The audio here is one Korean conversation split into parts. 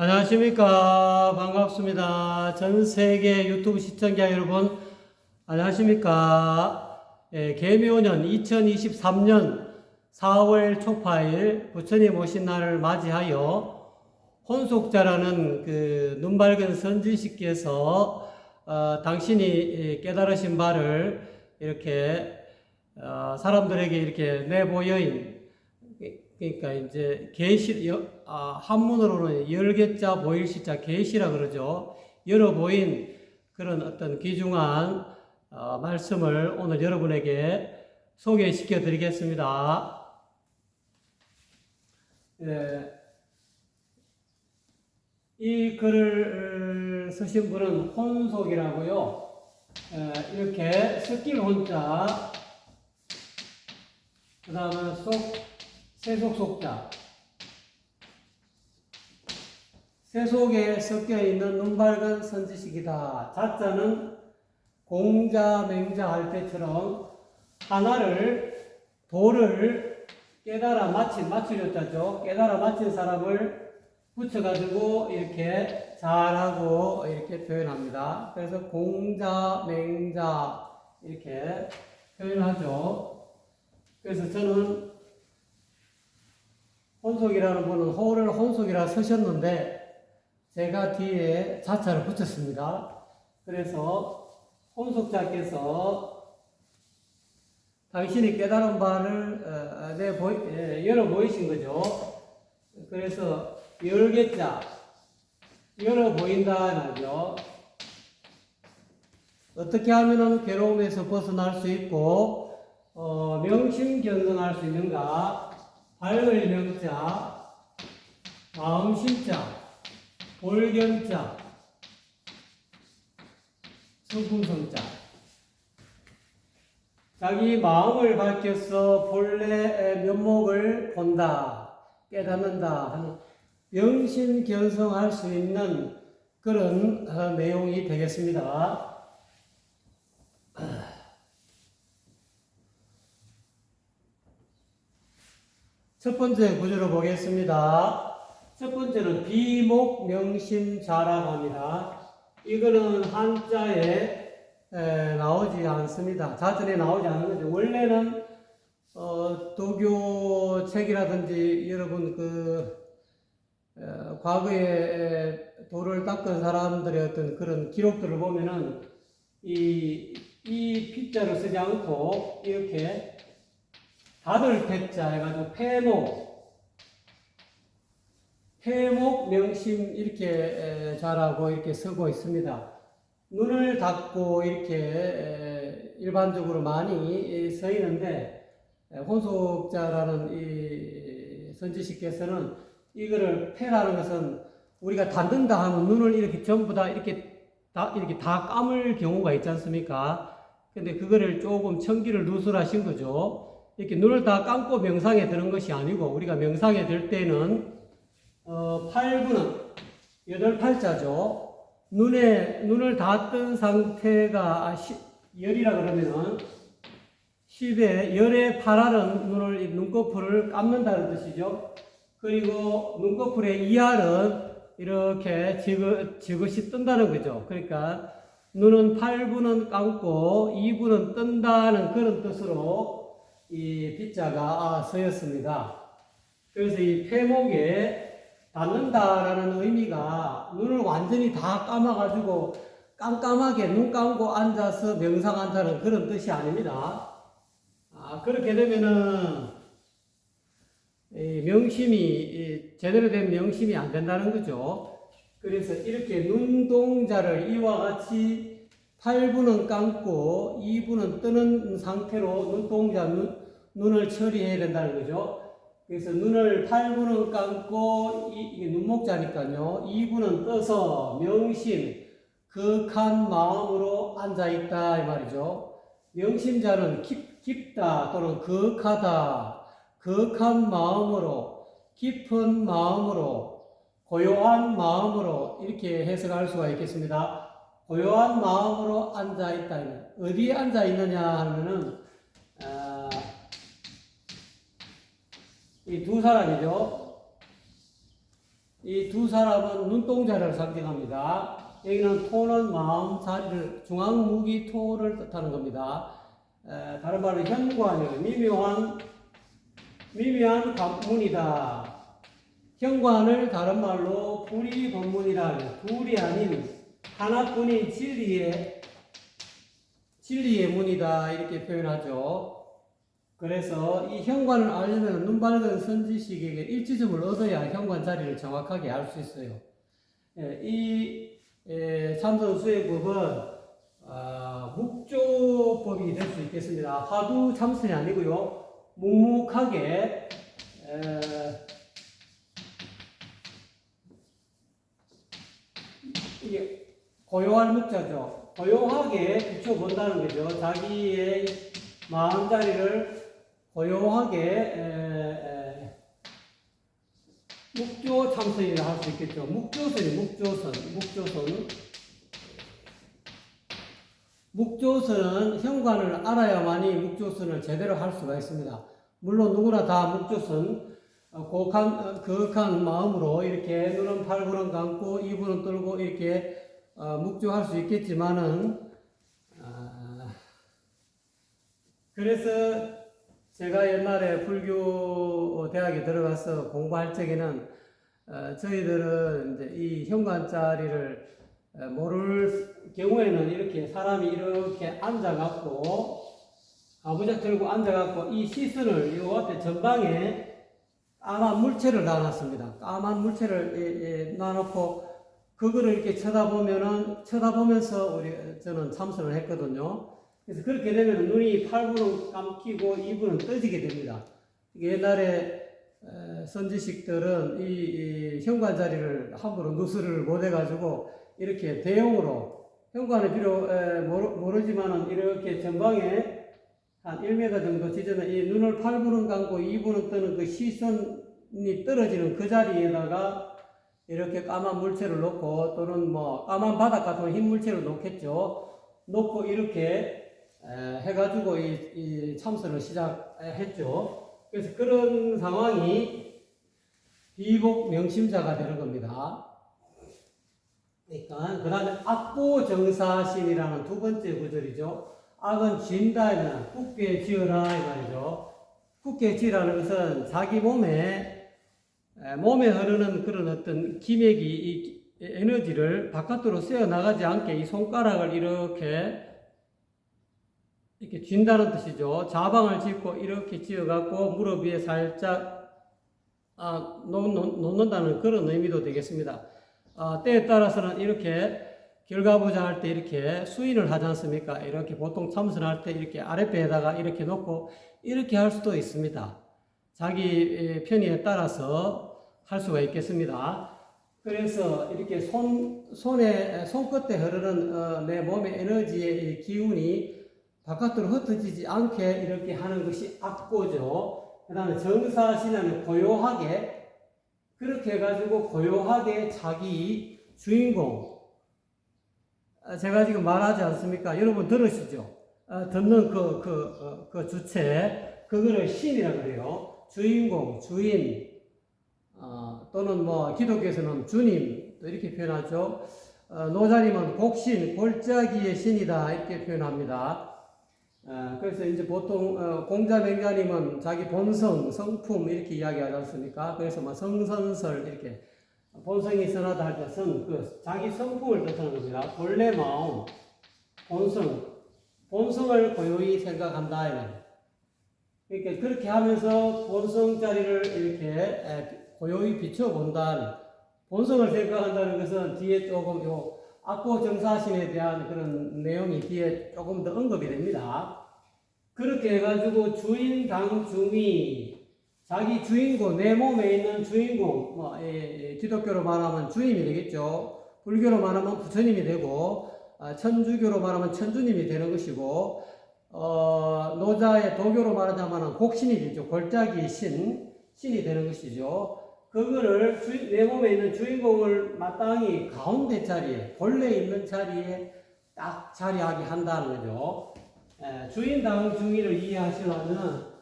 안녕하십니까. 반갑습니다. 전 세계 유튜브 시청자 여러분, 안녕하십니까. 예, 개묘년 2023년 4월 초파일 부처님 오신 날을 맞이하여 혼속자라는 그 눈밝은 선지식께서 어, 당신이 깨달으신 바를 이렇게 어, 사람들에게 이렇게 내보여인 그러니까 이제 계시 여- 아, 한문으로는 열개자 보일시자 계시라 그러죠. 열어 보인 그런 어떤 귀중한 어, 말씀을 오늘 여러분에게 소개시켜 드리겠습니다. 예, 이 글을 쓰신 분은 혼속이라고요. 예, 이렇게 섞일 혼자, 그 다음에 속, 세속 속자. 세속에 섞여 있는 눈밝은 선지식이다. 자자는 공자, 맹자 할 때처럼 하나를, 도를 깨달아 마친, 마치려 자죠. 깨달아 마친 사람을 붙여가지고 이렇게 잘하고 이렇게 표현합니다. 그래서 공자, 맹자 이렇게 표현하죠. 그래서 저는 혼속이라는 분은 호를 혼속이라 쓰셨는데 제가 뒤에 자차를 붙였습니다. 그래서 혼속자께서 당신이 깨달은 바를 어, 내 보이, 예, 열어 보이신 거죠. 그래서 열개자 열어 보인다 말이죠. 어떻게 하면은 괴로움에서 벗어날 수 있고 어, 명심 견성할 수 있는가? 밝을 명자, 마음 심자, 볼견자, 성품성자. 자기 마음을 밝혀서 본래 면목을 본다, 깨닫는다 하는 명심견성할 수 있는 그런 어, 내용이 되겠습니다. 첫 번째 구절을 보겠습니다. 첫 번째는 비목명심자라고 합니다. 이거는 한자에 에, 나오지 않습니다. 자전에 나오지 않는 거죠. 원래는 어, 도교 책이라든지 여러분 그 어, 과거에 에, 도를 닦은 사람들의 어떤 그런 기록들을 보면은 이, 이 피자를 쓰지 않고 이렇게 다들 패자 해가지고 폐목, 폐목 명심 이렇게 에, 잘하고 이렇게 쓰고 있습니다. 눈을 닫고 이렇게 에, 일반적으로 많이 써 있는데 에, 혼속자라는 이 선지식께서는 이거를 폐라는 것은 우리가 닫는다 하면 눈을 이렇게 전부 다 이렇게 다 이렇게 다 감을 경우가 있지 않습니까? 근데 그거를 조금 청기를 누설하신 거죠. 이렇게 눈을 다 감고 명상에 드는 것이 아니고 우리가 명상에 들 때는 어, 8분은 여덟 팔자죠. 눈에 눈을 다 뜬 상태가 시, 열이라 그러면은 10에 열의 8알은 눈을 이 눈꺼풀을 감는다는 뜻이죠. 그리고 눈꺼풀의 2알은 이렇게 지그, 지그시 뜬다는 거죠. 그러니까 눈은 8분은 감고 2분은 뜬다는 그런 뜻으로 이 빗자가 쓰였습니다. 그래서 이 폐목에 닿는다라는 의미가 눈을 완전히 다 감아가지고 깜깜하게 눈 감고 앉아서 명상한다는 그런 뜻이 아닙니다. 아, 그렇게 되면은 이 명심이 이 제대로 된 명심이 안 된다는 거죠. 그래서 이렇게 눈동자를 이와 같이 8분은 감고 2분은 뜨는 상태로 눈동자 눈, 눈을 처리해야 된다는 거죠. 그래서 눈을 8분은 감고 이, 이게 눈목자니까요. 2분은 떠서 명심 극한 마음으로 앉아 있다 이 말이죠. 명심자는 깊, 깊다 또는 극하다 극한 마음으로 깊은 마음으로 고요한 마음으로 이렇게 해석할 수가 있겠습니다. 고요한 마음으로 앉아 있다. 어디에 앉아 있느냐 하면은 아, 이 두 사람이죠. 이 두 사람은 눈동자를 상징합니다. 여기는 토는 마음 자리를 중앙 무기 토를 뜻하는 겁니다. 에, 다른 말로 현관이요 미묘한 미묘한 관문이다. 현관을 다른 말로 불이 본문이라 하죠. 둘이 아닌 하나뿐인 진리의 진리의 문이다 이렇게 표현하죠. 그래서 이 현관을 알려면 눈 밝은 선지식에게 일지점을 얻어야 현관 자리를 정확하게 알 수 있어요. 예, 이 예, 참선 수행법은 아, 묵조법이 될 수 있겠습니다. 화두 참선이 아니고요. 묵묵하게 에, 이게 고요할 묵자죠. 고요하게 비춰본다는 거죠. 자기의 마음자리를 고요하게 에, 에, 묵조 참선이라 할 수 있겠죠. 묵조선이 묵조선, 묵조선. 묵조선은 현관을 알아야만이 묵조선을 제대로 할 수가 있습니다. 물론 누구나 다 묵조선 어, 고한 어, 거룩한 마음으로 이렇게 눈은 팔분은 감고 이분은 떨고 이렇게 어, 묵조할 수 있겠지만은 아, 그래서 제가 옛날에 불교 대학에 들어가서 공부할 적에는 어, 저희들은 이제 이 현관 자리를 어, 모를 경우에는 이렇게 사람이 이렇게 앉아갖고 아부작 들고 앉아갖고 이 시선을 이 앞에 전방에 까만 물체를 놔놨습니다. 까만 물체를 예, 예, 놔놓고 그거를 이렇게 쳐다보면은 쳐다보면서 우리 저는 참선을 했거든요. 그래서 그렇게 되면 눈이 8분은 감기고 2분은 떠지게 됩니다. 옛날에 에, 선지식들은 이, 이 현관 자리를 함부로 누스를 못 해가지고 이렇게 대용으로 현관을 비록 에, 모르, 모르 지만은 이렇게 전방에 한 1m 정도 지점에 이 눈을 8분은 감고 2분은 뜨는 그 시선이 떨어지는 그 자리에다가 이렇게 까만 물체를 놓고 또는 뭐 까만 바닥 같은 흰 물체를 놓겠죠. 놓고 이렇게 에, 해가지고 이, 이 참선을 시작했죠. 그래서 그런 상황이 비복 명심자가 되는 겁니다. 그러니까 그 다음에 악보정사신이라는 두 번째 구절이죠. 악은 진다면 굳게 지어라 이 말이죠. 굳게 지으라는 것은 자기 몸에 에, 몸에 흐르는 그런 어떤 기맥이 이 에너지를 바깥으로 쐬어 나가지 않게 이 손가락을 이렇게 이렇게 쥔다는 뜻이죠. 자방을 짚고 이렇게 지어갖고 무릎 위에 살짝 아, 놓, 놓, 놓는다는 그런 의미도 되겠습니다. 아, 때에 따라서는 이렇게 결과부자 할 때 이렇게 수인을 하지 않습니까? 이렇게 보통 참선할 때 이렇게 아랫배에다가 이렇게 놓고 이렇게 할 수도 있습니다. 자기 편의에 따라서 할 수가 있겠습니다. 그래서 이렇게 손, 손에, 손끝에 흐르는 어, 내 몸의 에너지의 기운이 바깥으로 흩어지지 않게 이렇게 하는 것이 악고죠. 그 다음에 정사신은 고요하게, 그렇게 해가지고 고요하게 자기 주인공, 아, 제가 지금 말하지 않습니까? 여러분 들으시죠? 아, 듣는 그, 그, 어, 그 주체, 그거를 신이라 그래요. 주인공, 주인, 어, 또는 뭐 기독교에서는 주님, 또 이렇게 표현하죠. 어, 노자님은 곡신, 골짜기의 신이다, 이렇게 표현합니다. 어, 그래서 이제 보통 어, 공자 맹자님은 자기 본성, 성품 이렇게 이야기하지 않습니까? 그래서 뭐 성선설 이렇게 본성이 선하다 할때 선, 그 자기 성품을 뜻하는 겁니다. 본래 마음, 본성, 본성을 고요히 생각한다. 이런. 그러니까 그렇게 하면서 본성 자리를 이렇게 에, 고요히 비춰본다. 본성을 생각한다는 것은 뒤에 조금 요 악보 정사신에 대한 그런 내용이 뒤에 조금 더 언급이 됩니다. 그렇게 해가지고 주인 당중이 자기 주인공, 내 몸에 있는 주인공, 뭐, 예, 예, 기독교로 말하면 주님이 되겠죠. 불교로 말하면 부처님이 되고, 아, 천주교로 말하면 천주님이 되는 것이고, 어, 노자의 도교로 말하자면 곡신이 되죠. 골짜기 신, 신이 되는 것이죠. 그거를 주, 내 몸에 있는 주인공을 마땅히 가운데 자리에, 본래 있는 자리에 딱 자리하게 한다는 거죠. 에, 주인당 중의를 이해하시려면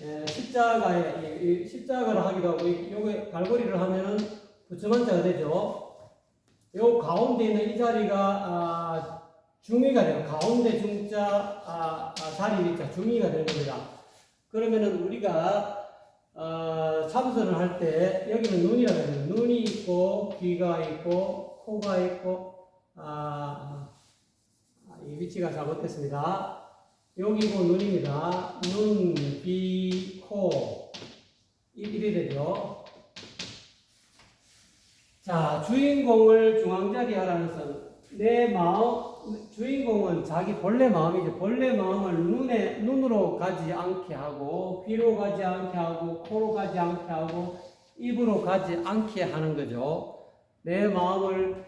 에, 십자가에 십자가를 하기도 하고 이- 요게 갈고리를 하면은 부처만자가 되죠. 요 가운데 있는 이 자리가 아, 중위가 돼요. 가운데 중자 아, 아, 자리 위자 중위가 되는 겁니다. 그러면은 우리가 어, 참선을 할 때 여기는 눈이라고 해요. 눈이 있고 귀가 있고 코가 있고 아, 아, 이 위치가 잘못됐습니다. 여기고 눈입니다. 눈, 귀, 코 이- 이래 되죠. 자, 주인공을 중앙자리 하라는 것은 내 마음, 주인공은 자기 본래 마음이죠. 본래 마음을 눈에, 눈으로 가지 않게 하고, 귀로 가지 않게 하고, 코로 가지 않게 하고, 입으로 가지 않게 하는 거죠. 내 마음을,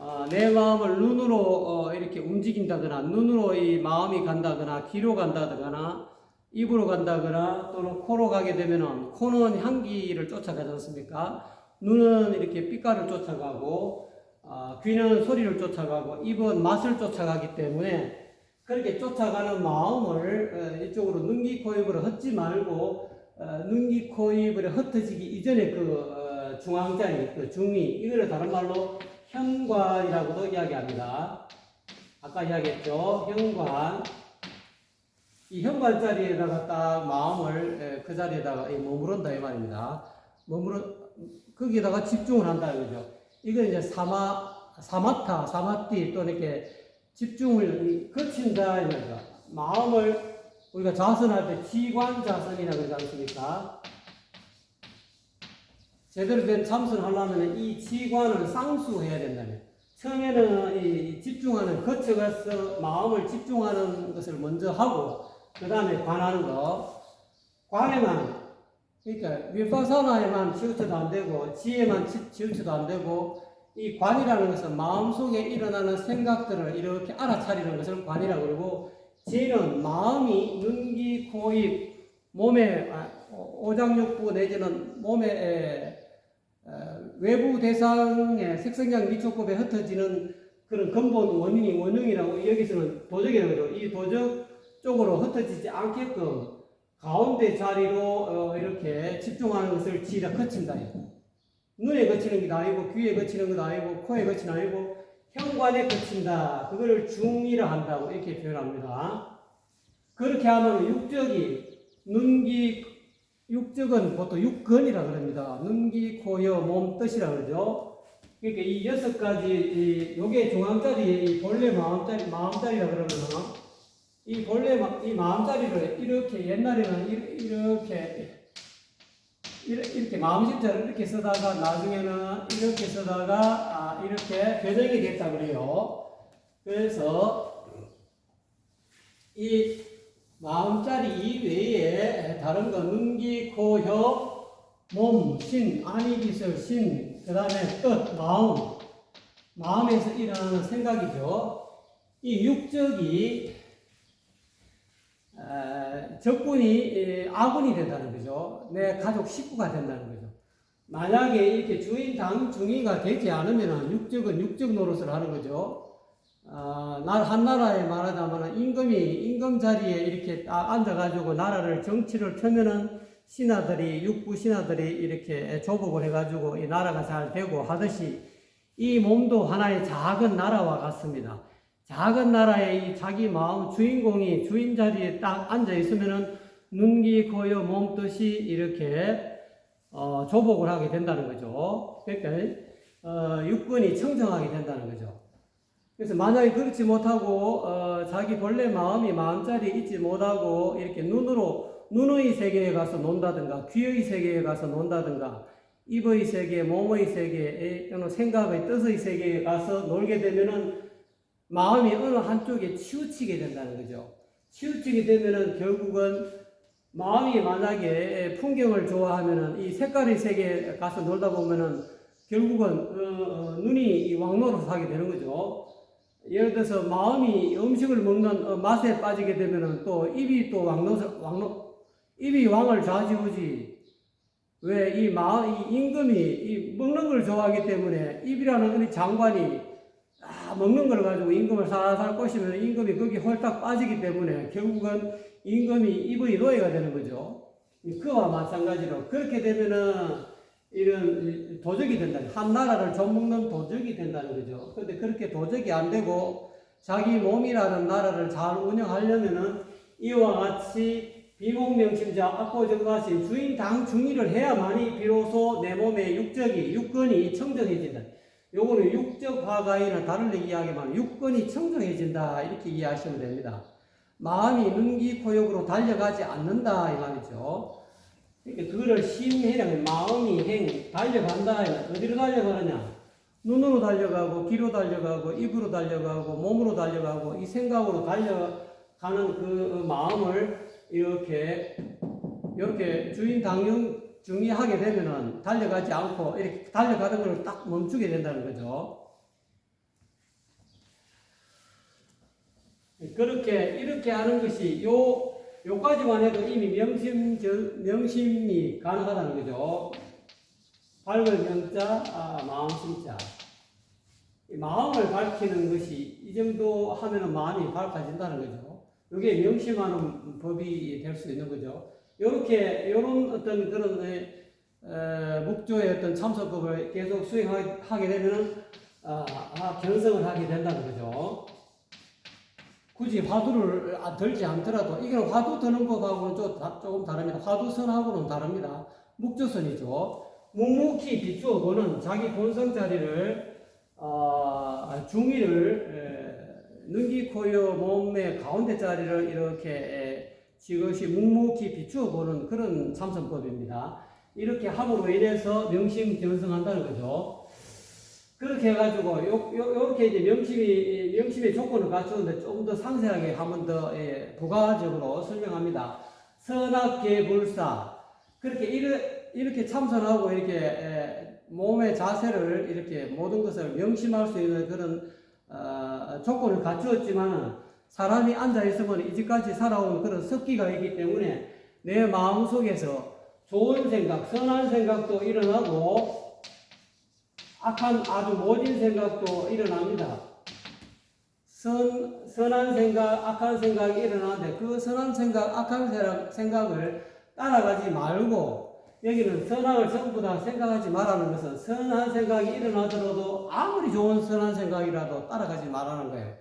아, 내 마음을 눈으로 어, 이렇게 움직인다거나, 눈으로 이 마음이 간다거나, 귀로 간다거나, 입으로 간다거나, 또는 코로 가게 되면은, 코는 향기를 쫓아가지 않습니까? 눈은 이렇게 빛깔을 쫓아가고 아, 귀는 소리를 쫓아가고 입은 맛을 쫓아가기 때문에 그렇게 쫓아가는 마음을 어, 이쪽으로 눈기 코입으로 헛지 말고 어, 눈기 코입으로 흩어지기 이전에 그 어, 중앙자리 그 중위 이거를 다른 말로 현관이라고도 이야기합니다. 아까 이야기했죠 현관 이 현관 자리에다가 딱 마음을 에, 그 자리에다가 이 머무른다 이 말입니다. 머무르 거기에다가 집중을 한다 이거죠. 이건 이제 사마 사마타 사마띠 또 이렇게 집중을 이- 거친다 이 말이죠. 마음을 우리가 자선할 때 지관 자선이라고 그러지 않습니까? 제대로 된 참선을 하려면 이 지관을 쌍수해야 된다면 처음에는 이 집중하는 거쳐가서 마음을 집중하는 것을 먼저 하고 그 다음에 관하는 거. 관에만 그러니까 윗바사나에만 치우쳐도 안 되고 지혜만 치- 치우쳐도 안 되고 이 관이라는 것은 마음속에 일어나는 생각들을 이렇게 알아차리는 것을 관이라고 그러고 지혜는 마음이 눈기 코입 몸에 아, 오- 오장육부 내지는 몸의 외부 대상의 색성장 미촉급에 흩어지는 그런 근본 원인이 원흉이라고 여기서는 도적이라고 그러죠. 이 도적 쪽으로 흩어지지 않게끔 가운데 자리로 어, 이렇게 집중하는 것을 지라 거친다. 눈에 거치는 게 아니고 귀에 거치는 것 아니고 코에 거치는 아니고 현관에 거친다. 그거를 중이라 한다고 이렇게 표현합니다. 그렇게 하면 육적이 눈기 육적은 보통 육근이라 그럽니다. 눈기 코 여 몸 뜻이라 그러죠. 그러니까 이 여섯 가지 이 요게 중앙자리 이 본래 마음자리 마음자리라 그러면은 이 본래 마- 이 마음자리를 이렇게 옛날에는 이- 이렇게 이렇게, 마음심자를 이렇게 쓰다가 나중에는 이렇게 쓰다가 아, 이렇게 변형이 됐다 그래요. 그래서 이 마음자리 이외에 다른 거 눈기, 코, 혀, 몸, 신, 안이기술, 신, 그 다음에 뜻, 마음, 마음에서 일어나는 생각이죠. 이 육적이 에, 적군이 에, 아군이 된다는 거죠. 내 가족 식구가 된다는 거죠. 만약에 이렇게 주인 당 중위가 되지 않으면 육적은 육적 노릇을 하는 거죠. 아, 나- 한 나라에 말하자면 임금이 임금 자리에 이렇게 딱 앉아가지고 나라를 정치를 펴면은 신하들이 육부 신하들이 이렇게 조복을 해가지고 이 나라가 잘 되고 하듯이 이 몸도 하나의 작은 나라와 같습니다. 작은 나라의 이 자기 마음 주인공이 주인 자리에 딱 앉아 있으면은 눈기 고여 몸뜻이 이렇게 어, 조복을 하게 된다는 거죠. 그러니까 어, 육군이 청정하게 된다는 거죠. 그래서 만약에 그렇지 못하고 어, 자기 본래 마음이 마음자리에 있지 못하고 이렇게 눈으로 눈의 세계에 가서 논다든가 귀의 세계에 가서 논다든가 입의 세계, 몸의 세계 생각의 뜻의 세계에 가서 놀게 되면은 마음이 어느 한쪽에 치우치게 된다는 거죠. 치우치게 되면은 결국은 마음이 만약에 풍경을 좋아하면은 이 색깔의 세계에 가서 놀다 보면은 결국은 어, 어, 눈이 이 왕노릇 하게 되는 거죠. 예를 들어서 마음이 음식을 먹는 어, 맛에 빠지게 되면은 또 입이 또 왕노 왕노 입이 왕을 좌지우지 왜 이 마음 이 임금이 이 먹는 걸 좋아하기 때문에 입이라는 이 장관이 아, 먹는 걸 가지고 임금을 살살 꼬시면 임금이 거기 홀딱 빠지기 때문에 결국은 임금이 입의 노예가 되는 거죠. 그와 마찬가지로 그렇게 되면은 이런 도적이 된다. 한 나라를 좀먹는 도적이 된다는 거죠. 근데 그렇게 도적이 안 되고 자기 몸이라는 나라를 잘 운영하려면은 이와 같이 비몽명심자 악보정가신 주인 당 중의를 해야만이 비로소 내 몸의 육적이 육근이 청정해진다. 요거는 육적 화가에는 다르게 이야기하면 육근이 청정해진다 이렇게 이해하시면 됩니다. 마음이 눈기 코역으로 달려가지 않는다 이 말이죠. 그러니까 그거를 심해량 마음이 행 달려간다 어디로 달려가느냐 눈으로 달려가고 귀로 달려가고 입으로 달려가고 몸으로 달려가고 이 생각으로 달려가는 그 마음을 이렇게 이렇게 주인 당연 중의하게 되면은 달려가지 않고 이렇게 달려가는 걸 딱 멈추게 된다는 거죠. 그렇게 이렇게 하는 것이 요 요까지만 해도 이미 명심 명심이 가능하다는 거죠. 밝을 명자, 아, 마음 심자. 이 마음을 밝히는 것이 이 정도 하면은 마음이 밝아진다는 거죠. 이게 명심하는 법이 될 수 있는 거죠. 이렇게 이런 어떤 그런 에, 에, 목조의 어떤 참선법을 계속 수행하게 되면은 아, 아, 견성을 하게 된다는 거죠. 굳이 화두를 아, 들지 않더라도 이건 화두 드는 다- 조금 다릅니다. 화두선하고는 다릅니다. 묵조선이죠. 묵묵히 비추어 보는 자기 본성 자리를 어, 중위를 능기 코요 몸의 가운데 자리를 이렇게 에, 지그시 묵묵히 비추어 보는 그런 참선법입니다. 이렇게 함으로 인해서 명심 견성한다는 거죠. 그렇게 해가지고 요, 요, 요렇게 이제 명심이 명심의 조건을 갖추는데 좀더 상세하게 한번 더 예, 부가적으로 설명합니다. 선악계불사 그렇게 이렇게, 이렇게 참선하고 이렇게 에, 몸의 자세를 이렇게 모든 것을 명심할 수 있는 그런 어, 조건을 갖추었지만은 사람이 앉아 있으면 이제까지 살아온 그런 습기가 있기 때문에 내 마음 속에서 좋은 생각, 선한 생각도 일어나고 악한 아주 모진 생각도 일어납니다. 선, 선한 생각, 악한 생각이 일어나는데 그 선한 생각, 악한 생각- 생각을 따라가지 말고 여기는 선악을 전부 다 생각하지 말라는 것은 선한 생각이 일어나더라도 아무리 좋은 선한 생각이라도 따라가지 말라는 거예요.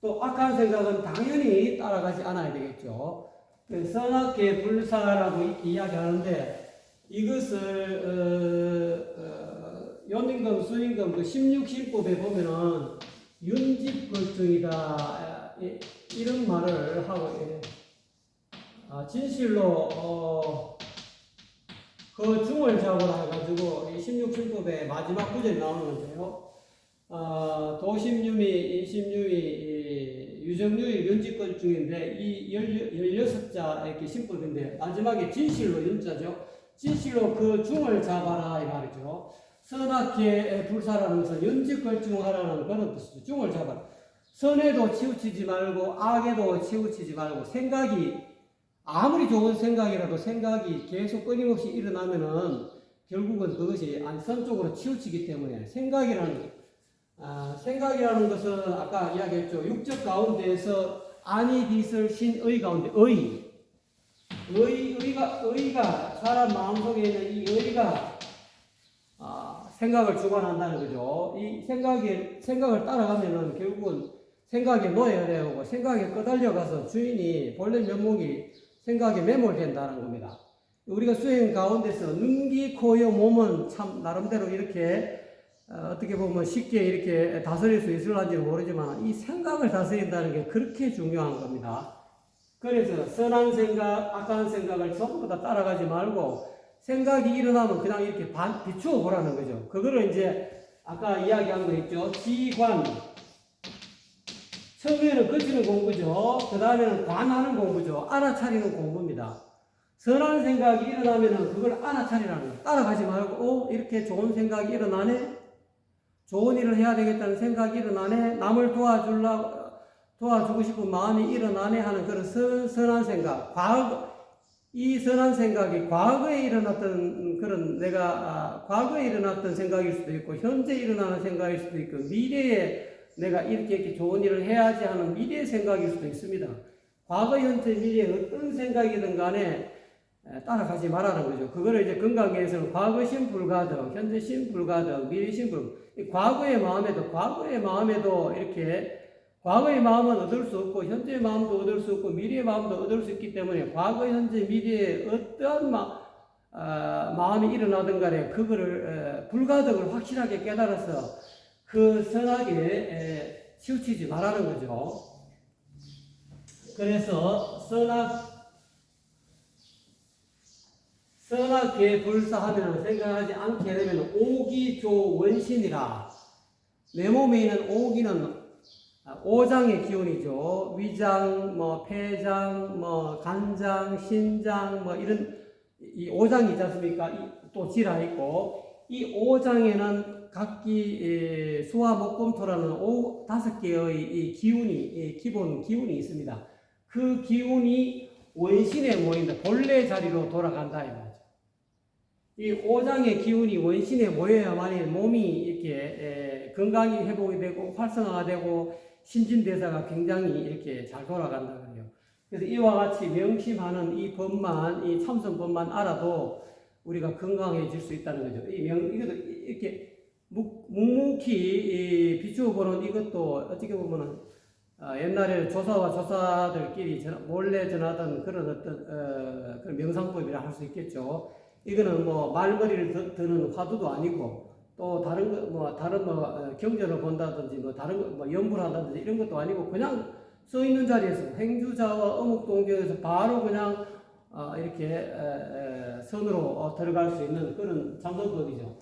또 악한 생각은 당연히 따라가지 않아야 되겠죠. 그 선악계 불사라고 이야기하는데 이것을 어, 어, 연임금, 수임금 그 16신법에 보면은 윤집걸중이다 아, 이- 이런 말을 하고 예. 아, 진실로 어, 그 중을 잡으라 해가지고 이 16신법의 마지막 구절이 나오는 건데요. 어, 도심유미, 인심유미, 유정유의 윤집걸 중인데 이 16자 이렇게 신법인데 마지막에 진실로 윤자죠. 진실로 그 중을 잡아라 이 말이죠. 선악계 불사라는 것은 윤집걸중하라는 그런 뜻이죠. 중을 잡아라. 선에도 치우치지 말고 악에도 치우치지 말고 생각이 아무리 좋은 생각이라도 생각이 계속 끊임없이 일어나면은 결국은 그것이 안선 쪽으로 치우치기 때문에 생각이라는 아, 생각이라는 것은 아까 이야기했죠. 육적 가운데에서 안이 빛을 신의 가운데 의 의, 의가, 의가, 사람 마음속에 있는 이 의가, 아, 생각을 주관한다는 거죠. 이 생각이, 생각을 따라가면은 결국은 생각에 놓여야 되고, 생각에 끄달려가서 주인이 본래 면목이 생각에 매몰된다는 겁니다. 우리가 수행 가운데서 눈기, 코요, 몸은 참 나름대로 이렇게 어, 떻게 보면 쉽게 이렇게 다스릴 수 있을런지 모르지만 이 생각을 다스린다는 게 그렇게 중요한 겁니다. 그래서 선한 생각, 악한 생각을 전부 다 따라가지 말고 생각이 일어나면 그냥 이렇게 반, 비추어 보라는 거죠. 그거를 이제 아까 이야기한 거 있죠. 지관. 처음에는 거치는 공부죠. 그 다음에는 관하는 공부죠. 알아차리는 공부입니다. 선한 생각이 일어나면은 그걸 알아차리라는 거예요. 따라가지 말고, 어, 이렇게 좋은 생각이 일어나네? 좋은 일을 해야 되겠다는 생각이 일어나네? 남을 도와주려고, 도와주고 싶은 마음이 일어나네 하는 그런 선, 선한 생각. 과거, 이 선한 생각이 과거에 일어났던 그런 내가, 아, 과거에 일어났던 생각일 수도 있고, 현재 일어나는 생각일 수도 있고, 미래에 내가 이렇게 이렇게 좋은 일을 해야지 하는 미래의 생각일 수도 있습니다. 과거, 현재, 미래 어떤 생각이든 간에 에, 따라가지 말라는 거죠. 그거를 이제 건강에서는 과거신 불가등, 현재신 불가등, 미래신 불. 이 과거의 마음에도 과거의 마음에도 이렇게 과거의 마음은 얻을 수 없고 현재의 마음도 얻을 수 없고 미래의 마음도 얻을 수 있기 때문에 과거, 현재, 미래에 어떠한 마, 아, 마음이 일어나든 간에 그거를 에, 불가득을 확실하게 깨달아서 그 선악에 에, 치우치지 말라는 거죠. 그래서 선악 선악계 불사하면 생각하지 않게 되면 오기조 원신이라 내 몸에 있는 오기는 아, 오장의 기운이죠. 위장, 뭐 폐장, 뭐 간장, 신장, 뭐 이런 이 오장이 있지 않습니까? 이, 또 지라 있고 이 오장에는 각기 에, 수화 목금토라는 오 다섯 개의 이 기운이 이 기본 기운이 있습니다. 그 기운이 원신에 모인다. 본래 자리로 돌아간다 이 말이죠. 이 오장의 기운이 원신에 모여야만이 몸이 이렇게 에, 건강이 회복이 되고 활성화가 되고 신진대사가 굉장히 이렇게 잘 돌아간다 그래요. 그래서 이와 같이 명심하는 이 법만, 이 참선법만 알아도 우리가 건강해질 수 있다는 거죠. 이 명, 이것도 이렇게 묵, 묵묵히 이 비추어 보는 이것도 어떻게 보면은 아, 옛날에 조사와 조사들끼리 전, 몰래 전하던 그런 어떤 어, 그런 명상법이라 할 수 있겠죠. 이거는 뭐 말머리를 드, 드는 화두도 아니고 또 다른 거, 뭐 다른 뭐 어, 경전을 본다든지 뭐 다른 거, 뭐 연구를 한다든지 이런 것도 아니고 그냥 써 있는 자리에서 행주자와 어묵동경에서 바로 그냥 어, 이렇게 선으로 어, 들어갈 수 있는 그런 참선법이죠.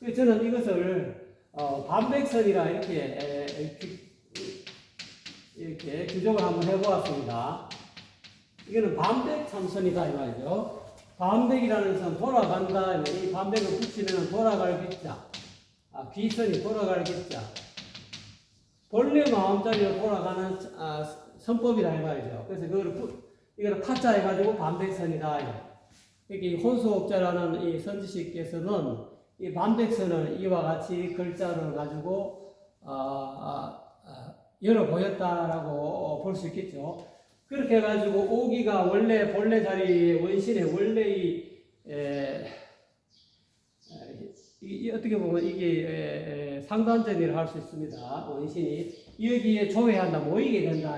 그래서 저는 이것을 어, 반백선이라 이렇게 이렇게 규정을 한번 해보았습니다. 이거는 반백 참선이다 이 말이죠. 반백이라는 선 돌아간다. 이 반백을 붙이면 돌아갈 기자. 아, 귀선이 기자. 본래 마음자리로 돌아가는 아, 선법이다 이 말이죠. 그래서 그걸 부, 이거를 파자 해가지고 반백선이다. 이렇게 혼수옥자라는 이 선지식께서는 이 반백선을 이와 같이 글자를 가지고 아, 아, 아, 열어 보였다라고 볼 수 있겠죠. 그렇게 해가지고 오기가 원래 본래 자리 원신의 원래 이, 에, 에, 이, 이 어떻게 보면 이게 상단전이라 할 수 있습니다. 원신이 여기에 조회한다 모이게 된다.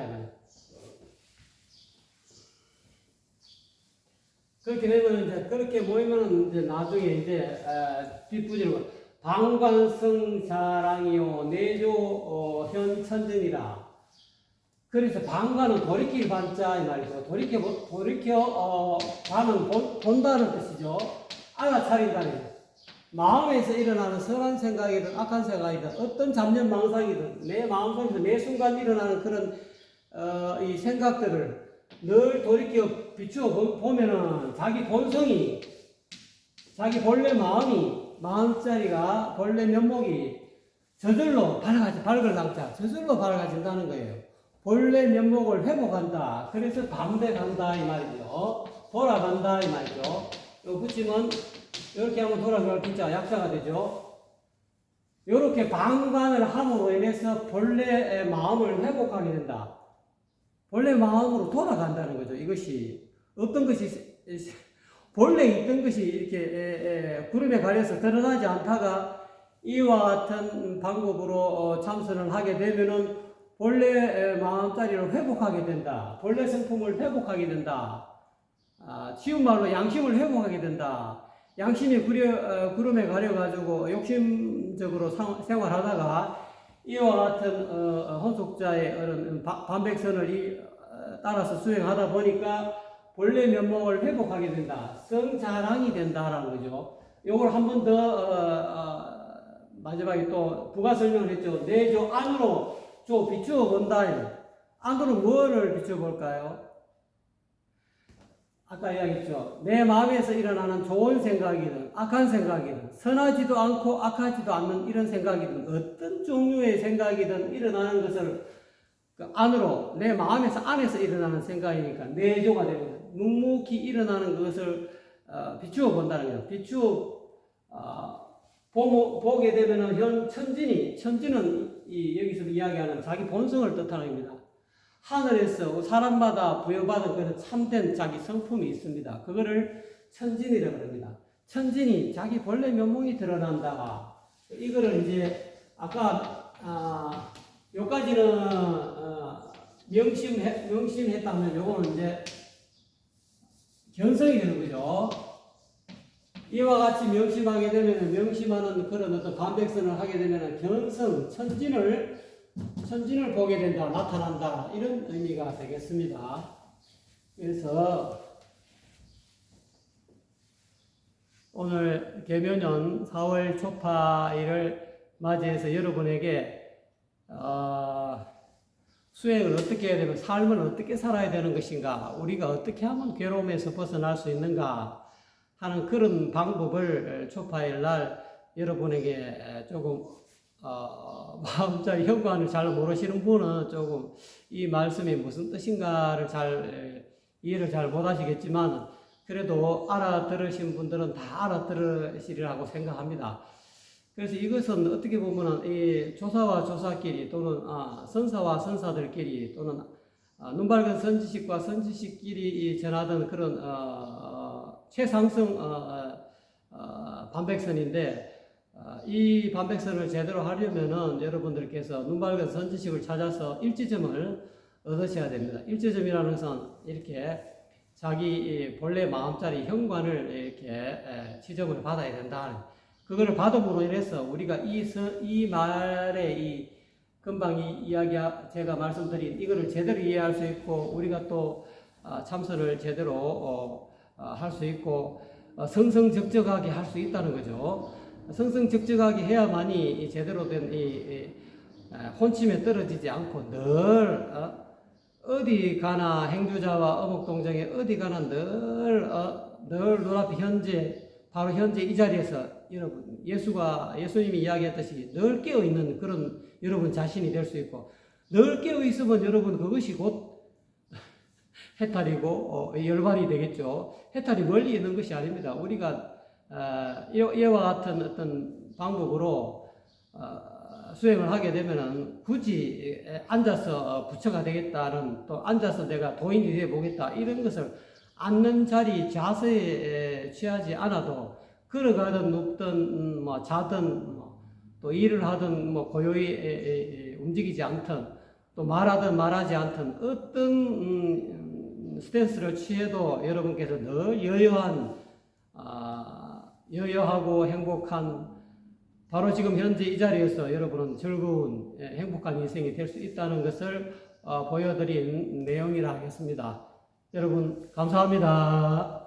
그렇게 되면 이제 그렇게 모이면 이제 나중에 이제 에, 뒷부지로 방관성 자랑이요 내조 어, 현천전이라. 그래서 방관은 돌이킬 반자 이 말이죠. 돌이켜 보- 돌이켜 어, 반은 본, 본다는 뜻이죠. 알아차린다는 거. 마음에서 일어나는 선한 생각이든 악한 생각이든 어떤 잡념 망상이든 내 마음속에서 매 순간 일어나는 그런 어, 이 생각들을 늘 돌이켜 비추어 보- 보면은 자기 본성이 자기 본래 마음이 마음자리가 본래 면목이 저절로 밝아지 밝을 낭자 저절로 밝아진다는 거예요. 본래 면목을 회복한다. 그래서 반백한다 이 말이죠. 돌아간다 이 말이죠. 요 붙이면 이렇게 하면 돌아갈 기자 약자가 되죠. 이렇게 방관을 함으로 인해서 본래의 마음을 회복하게 된다. 본래 마음으로 돌아간다는 거죠. 이것이 어떤 것이 본래 있던 것이 이렇게 에, 에, 구름에 가려서 드러나지 않다가 이와 같은 방법으로 어, 참선을 하게 되면은 본래 마음자리를 회복하게 된다. 본래 성품을 회복하게 된다. 아, 쉬운 말로 양심을 회복하게 된다. 양심이 구려, 어, 구름에 가려가지고 욕심적으로 상, 생활하다가 이와 같은 어, 어, 혼속자의 그런 바- 반백선을 이, 어, 따라서 수행하다 보니까 본래 면목을 회복하게 된다. 성자랑이 된다라는 거죠. 요걸 한 번 더 어, 어, 마지막에 또 부가 설명을 했죠. 내조 안으로 좀 비추어 본다. 안으로 뭐를 비추어 볼까요? 아까 이야기했죠. 내 마음에서 일어나는 좋은 생각이든 악한 생각이든 선하지도 않고 악하지도 않는 이런 생각이든 어떤 종류의 생각이든 일어나는 것을 그 안으로 내 마음에서 안에서 일어나는 생각이니까 내조가 되는 묵묵히 일어나는 것을 어, 비추어 본다는 거예요. 비추어 어, 보모, 보게 되면은 현 천진이 천진은 이 여기서 이야기하는 자기 본성을 뜻하는 겁니다. 하늘에서 사람마다 부여받은 그런 참된 자기 성품이 있습니다. 그거를 천진이라고 합니다. 천진이 자기 본래 면목이 드러난다. 이거를 이제 아까 아, 요까지는 어, 명심해, 명심했다면 요거는 이제 견성이 되는 거죠. 이와 같이 명심하게 되면 명심하는 그런 어떤 반백선을 하게 되면 견성, 천진을 천진을 보게 된다, 나타난다 이런 의미가 되겠습니다. 그래서 오늘 개묘년 4월 초파일을 맞이해서 여러분에게 어, 수행을 어떻게 해야 되고 삶을 어떻게 살아야 되는 것인가 우리가 어떻게 하면 괴로움에서 벗어날 수 있는가 하는 그런 방법을 초파일 날 여러분에게 조금 어, 마음자 현관을 잘 모르시는 분은 조금 이 말씀이 무슨 뜻인가를 잘 이해를 잘 못하시겠지만 그래도 알아들으신 분들은 다 알아들으시리라고 생각합니다. 그래서 이것은 어떻게 보면은 이 조사와 조사끼리 또는 아, 선사와 선사들끼리 또는 아, 눈 밝은 선지식과 선지식끼리 이 전하던 그런 어, 어, 최상승 어, 어, 어, 반백선인데 어, 이 반백선을 제대로 하려면은 여러분들께서 눈밝은 선지식을 찾아서 일지점을 얻으셔야 됩니다. 일지점이라는 것은 이렇게 자기 이 본래 마음자리 현관을 이렇게 에, 지점을 받아야 된다. 그거를 받음으로 인해서 우리가 이, 서, 이 말에 이 금방 이 이야기 제가 말씀드린 이거를 제대로 이해할 수 있고 우리가 또 아, 참선을 제대로 어, 할수 있고 어, 성성적적하게 할 수 있다는 거죠. 성성적적하게 해야만이 이 제대로 된 이, 이 아, 혼침에 떨어지지 않고 늘 어, 어디 가나 행주자와 어묵동정에 어디 가나 늘, 어, 늘 눈앞에 현재, 바로 현재 이 자리에서 여러분, 예수가, 예수님이 이야기했듯이 늘 깨어 있는 그런 여러분 자신이 될 수 있고, 늘 깨어 있으면 여러분 그것이 곧 해탈이고, 어, 열반이 되겠죠. 해탈이 멀리 있는 것이 아닙니다. 우리가, 어, 이와 같은 어떤 방법으로, 어, 수행을 하게 되면은 굳이 앉아서 부처가 되겠다는 또 앉아서 내가 도인이 되어 보겠다 이런 것을 앉는 자리 자세에 취하지 않아도 걸어가든 눕든 뭐 자든 뭐또 일을 하든 뭐 고요히 움직이지 않든 또 말하든 말하지 않든 어떤 음, 스탠스를 취해도 여러분께서 늘 여여한 아, 여여하고 행복한 바로 지금 현재 이 자리에서 여러분은 즐거운 예, 행복한 인생이 될 수 있다는 것을 어, 보여드린 내용이라 하겠습니다. 여러분 감사합니다.